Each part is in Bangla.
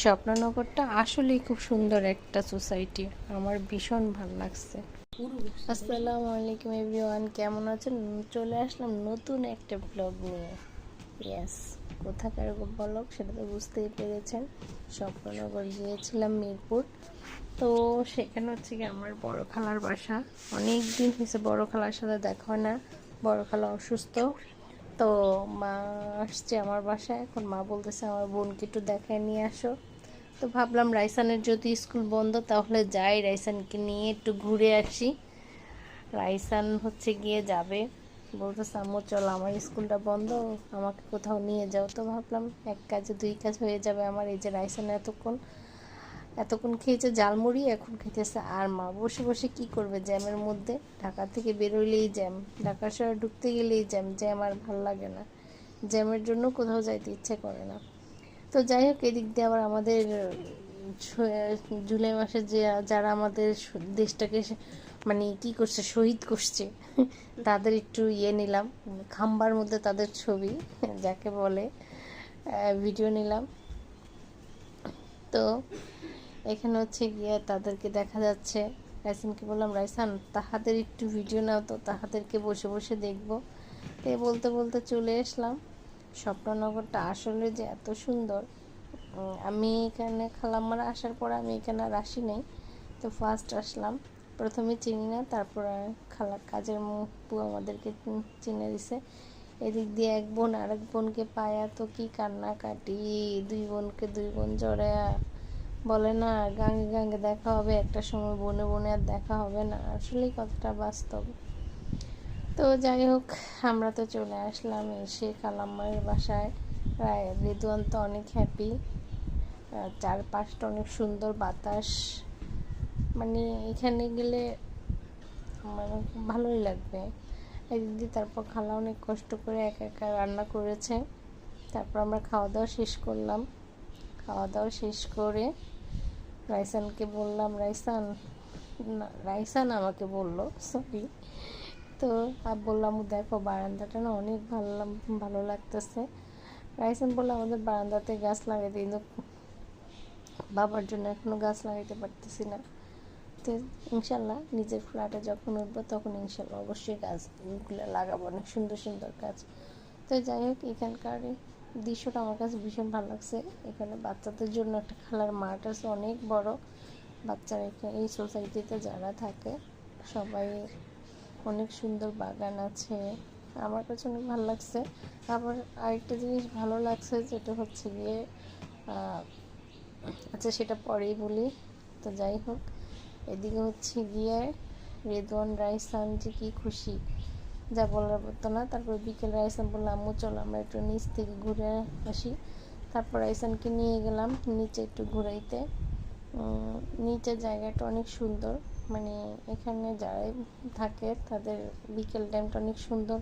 স্বপ্ননগরটা আসলেই খুব সুন্দর একটা সোসাইটি। আমার ভীষণ ভালো লাগছে। আসসালামু আলাইকুম এভরিওয়ান, কেমন আছেন? চলে আসলাম নতুন একটা ব্লগ নিয়ে। ইয়েস কোথাকার ব্লগ সেটা তো বুঝতেই পেরেছেন। স্বপ্ননগর গিয়েছিলাম মিরপুর। তো সেখানে হচ্ছে কি আমার বড় খালার বাসা। অনেক দিন হয়েছে বড় খালার সাথে দেখা হয় না। বড় খালা অসুস্থ। তো মা আসছে আমার বাসায়। এখন মা বলতেছে, আমার বোনকে একটু দেখায় নিয়ে আসো। তো ভাবলাম, রাইসানের যদি স্কুল বন্ধ, তাহলে যাই রাইসানকে নিয়ে একটু ঘুরে আসি। রাইসান হচ্ছে গিয়ে যাবে। বলতেছে, আম্মু, চল, আমার স্কুলটা বন্ধ, আমাকে কোথাও নিয়ে যাও। তো ভাবলাম, এক কাজে দুই কাজ হয়ে যাবে আমার, এই যে রাইসান এতক্ষণ। এতক্ষণ খেয়েছে জালমুড়ি এখন খেতেছে আর মা। বসে বসে কি করবে জ্যামের মধ্যে? ঢাকা থেকে বেরোলেই জ্যাম, ঢাকা শহরে ঢুকতে গেলেই জ্যাম জ্যাম আর ভালো লাগে না। জ্যামের জন্য কোথাও যাইতে ইচ্ছে করে না। তো যাই হোক, এদিক দিয়ে আবার আমাদের জুলাই মাসে যে, যারা আমাদের দেশটাকে মানে কি করছে, শহীদ করছে, তাদের একটু ইয়ে নিলাম। খাম্বার মধ্যে তাদের ছবি, যাকে বলে ভিডিও নিলাম। তো এখানে হচ্ছে গিয়ে তাদেরকে দেখা যাচ্ছে। রাইসানকে বললাম, রাইসান, তাহাদের একটু ভিডিও নাও তো, তাহাদেরকে বসে বসে দেখব। তো বলতে বলতে চলে আসলাম। স্বপ্ননগরটা আসলে যে এত সুন্দর আমি এখানে খালাম্মারা আসার পর আমি এখানে আর আসি নাই। তো ফার্স্ট আসলাম, প্রথমে চিনি না, তারপর খালা, কাজের পু আমাদেরকে চিনে দিছে। এদিক দিয়ে এক বোন আরেক বোনকে পায়া তো কি কান্নাকাটি, দুই বোনকে দুই বোন জড়ায়া। বলে না, গাঙ্গে গাঙ্গে দেখা হবে, একটা সময় বনে বনে আর দেখা হবে না। আসলেই কথাটা বাস্তব। তো যাই হোক, আমরা তো চলে আসলাম এসে কালাম্মার বাসায়। রায় রেদুয়ান তো অনেক হ্যাপি চারপাশটা অনেক সুন্দর বাতাস। মানে এখানে গেলে মানে ভালোই লাগবে। এদিক দিয়ে তারপর খালা অনেক কষ্ট করে একা একা রান্না করেছে। তারপর আমরা খাওয়া দাওয়া শেষ করলাম। খাওয়া দাওয়া শেষ করে রাইসানকে বললাম, রাইসান রাইসান আমাকে বলল সরি তো আর বললাম, দেখো, বারান্দাটা না অনেক ভালো ভালো লাগতেছে। রাইসান বলল, আমাদের বারান্দাতে গাছ লাগাইতে কিন্তু বাবার জন্য এখনও গাছ লাগাইতে পারতেছি না। তো ইনশাল্লাহ নিজের ফ্ল্যাটে যখন উঠবো তখন ইনশাল্লাহ অবশ্যই গাছগুলো লাগাবো, অনেক সুন্দর সুন্দর গাছ। তো যাই হোক এখানকার দৃশ্যটা আমার কাছে ভীষণ ভালো লাগছে। এখানে বাচ্চাদের জন্য একটা খেলার মাঠ আছে, অনেক বড়। বাচ্চারা এখানে, এই সোসাইটিতে যারা থাকে, সবাই অনেক সুন্দর বাগান আছে। আমার কাছে অনেক ভালো লাগছে। আবার আরেকটা জিনিস ভালো লাগছে, যেটা হচ্ছে গিয়ে আচ্ছা সেটা পরেই বলি। তো যাই হোক, এদিকে হচ্ছে গিয়ে রেদওয়ান রাইসান, যে কি খুশি। যা বলার মতো না। তারপর বিকেল রাইসান বললাম, আম্মু, চলো আমরা একটু নিচ থেকে ঘুরে আসি। তারপর রাইসানকে নিয়ে গেলাম নিচে একটু ঘুরাইতে। নিচের জায়গাটা অনেক সুন্দর। মানে এখানে যারাই থাকে তাদের বিকেল টাইমটা অনেক সুন্দর।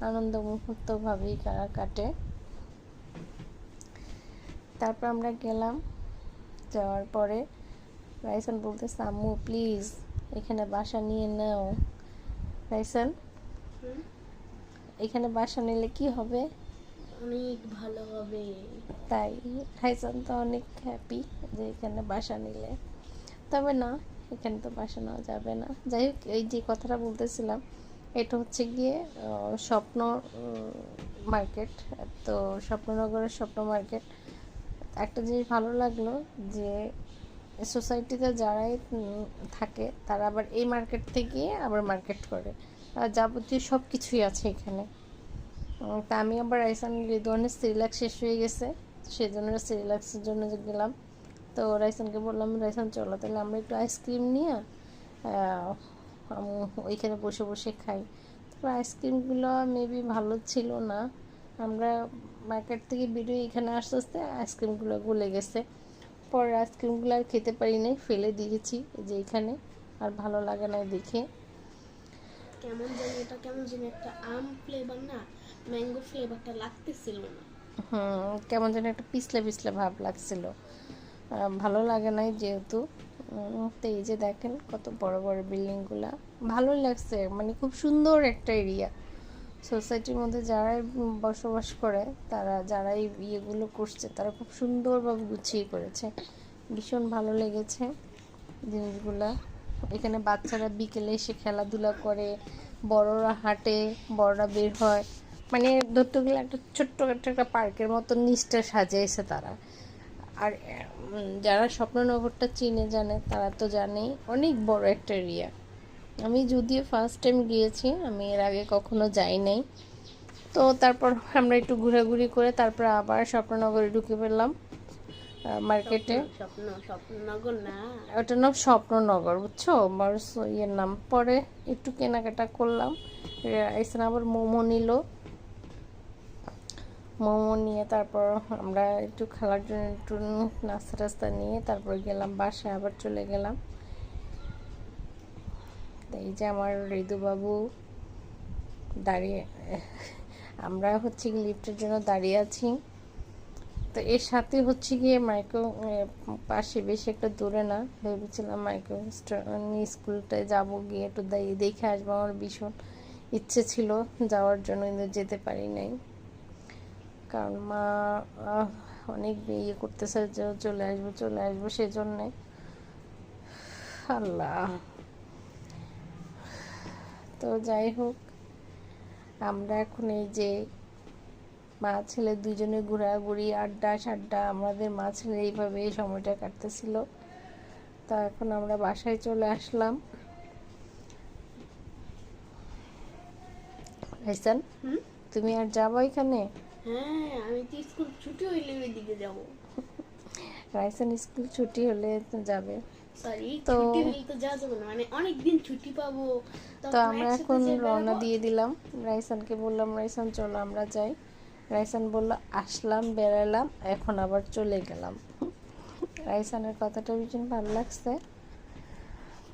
আনন্দ মুহূর্তভাবেই কা- কাটে। তারপর আমরা গেলাম যাওয়ার পরে রাইসান বলতে আম্মু প্লিজ এখানে বাসা নিয়ে নাও। রাইসান এখানে বাসা নিলে কি হবে? অনেক ভালো হবে। তাই রাইসান তো অনেক হ্যাপি যে এখানে বাসা নিলে। তবে না এখানে তো বাসা নেওয়া যাবে না। যাই হোক এই যে কথাটা বলতেছিলাম এটা হচ্ছে গিয়ে স্বপ্ন মার্কেট তো স্বপ্ননগরের স্বপ্ন মার্কেট একটা জিনিস ভালো লাগল যে সোসাইটিতে যারাই থাকে তারা আবার এই মার্কেট থেকে আবার মার্কেট করে। যাবতীয় সব কিছুই আছে এখানে। তা আমি আবার রাইসান রিদওয়ানের সিরিলাক্স শেষ হয়ে গেছে, সেজন্য সিরিলাক্সের জন্য গেলাম। তো রাইসানকে বললাম, রাইসান, চলো, তাহলে আমরা একটু আইসক্রিম নিয়ে ওইখানে বসে বসে খাই। তারপর আইসক্রিমগুলো মেবি ভালো ছিল না। আমরা মার্কেট থেকে বেরিয়ে এখানে আস্তে আস্তে আইসক্রিমগুলো গলে গেছে। পরে আইসক্রিমগুলো আর খেতে পারি নাই, ফেলে দিয়েছি যে এখানে। আর ভালো লাগে না দেখে। কেমন জানি এটা কেমন জানি একটা আম ফ্লেভার না ম্যাঙ্গো ফ্লেভারটা লাগতেছিল না। হুম, কেমন যেন একটা পিছলে পিছলে ভাব লাগছিল। ভালো লাগে নাই যেহেতু। এই যে দেখেন কত বড় বড় বিল্ডিংগুলা ভালোই লাগছে মানে খুব সুন্দর একটা এরিয়া সোসাইটির মধ্যে যারাই বসবাস করে, তারা যারাই ইয়েগুলো করছে, তারা খুব সুন্দরভাবে গুছিয়ে করেছে। ভীষণ ভালো লেগেছে জিনিসগুলা। এখানে বাচ্চারা বিকেলে এসে খেলাধুলা করে, বড়রা হাঁটে, বড়রা বের হয়। মানে ধরতে গেলে একটা ছোট্ট একটা একটা পার্কের মতো নিচটা সাজিয়েছে তারা। আর যারা স্বপ্ননগরটা চিনে জানে, তারা তো জানেই অনেক বড় একটা এরিয়া। আমি যদিও ফার্স্ট টাইম গিয়েছি, আমি এর আগে কখনো যাই নাই। তো তারপর আমরা একটু ঘোরাঘুরি করে, তারপর আবার স্বপ্ননগরে ঢুকে পড়লাম। মার্কেটে। ওটার নাম স্বপ্ননগর বুঝছ? আমার ইয়ের নাম। পরে একটু কেনাকাটা করলাম। এসে আবার মোমো নিল। মোমো নিয়ে তারপর আমরা একটু খেলার জন্য একটু নাস্তা টাস্তা নিয়ে তারপর গেলাম বাসায় আবার চলে গেলাম। এই যে আমার ঋতুবাবু দাঁড়িয়ে আমরা হচ্ছে লিফটের জন্য দাঁড়িয়ে আছি। তো এর সাথে হচ্ছে গিয়ে মাইক্রো পাশে বেশি একটা দূরে না, ভেবেছিলাম মাইক্রো স্কুলটায় যাব গিয়ে একটু দাঁড়িয়ে দেখে আসব, আমার ভীষণ ইচ্ছে ছিল যাওয়ার জন্য, কিন্তু যেতে পারি নাই। কারণ মা অনেক ইয়ে করতেছে যে চলে আসব চলে আসব সেজন্যে। আল্লাহ। তো যাই হোক, আমরা এখন এই যে মা ছেলে দুজনে ঘোরাঘুরি আড্ডা সাড্ডা আমাদের মা ছেলে এইভাবে এই সময়টা কাটতেছিল। তা এখন আমরা বাসায় চলে আসলাম। হাইসান তুমি আর যাব এখানে? হ্যাঁ আমি তো স্কুল ছুটি হইলে ওইদিকে যাব। রাইসান স্কুল ছুটি হলে যাবে। তো- মানে অনেক দিন ছুটি পাবো। তো আমরা এখন রওনা দিয়ে দিলাম। রাইসানকে বললাম রাইসান চলো আমরা যাই। রাইসান বলল, আসলাম, বেড়ালাম, এখন আবার চলে গেলাম। রাইসানের কথাটা ভীষণ ভালো লাগছে।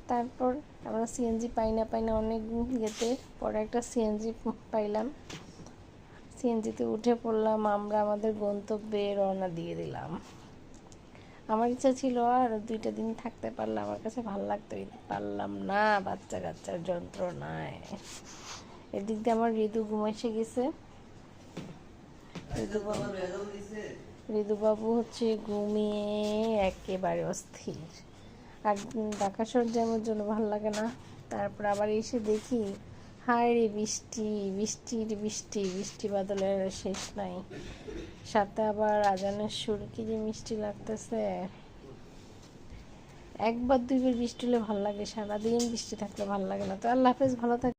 তারপর আমরা সিএনজি পাই না পাই না অনেক ইয়েতে পরে একটা সিএনজি পাইলাম। সিএনজিতে উঠে পড়লাম, আমরা আমাদের গন্তব্যে রওনা দিয়ে দিলাম। আমার ইচ্ছা ছিল আর দুইটা দিন থাকতে পারলে, আমার কাছে ভালো লাগতো। পারলাম না বাচ্চা কাচ্চার যন্ত্রণায়। এদিক দিয়ে আমার ঋতু ঘুম এসে গেছে। ঋতুবাবু হচ্ছে ঘুমিয়ে একেবারে অস্থির। আর ঢাকা শহর যাওয়ার জন্য ভালো লাগে না। তারপর আবার এসে দেখি, হায় রে বৃষ্টি বৃষ্টির বৃষ্টি বৃষ্টি বাদলের শেষ নাই। সাথে আবার আজানের সুর কি যে মিষ্টি লাগতেছে। একবার দুইবার বৃষ্টি হলে ভালো লাগে, সারাদিন বৃষ্টি থাকলে ভালো লাগে না। তো আল্লাহ হাফেজ, ভালো থাকে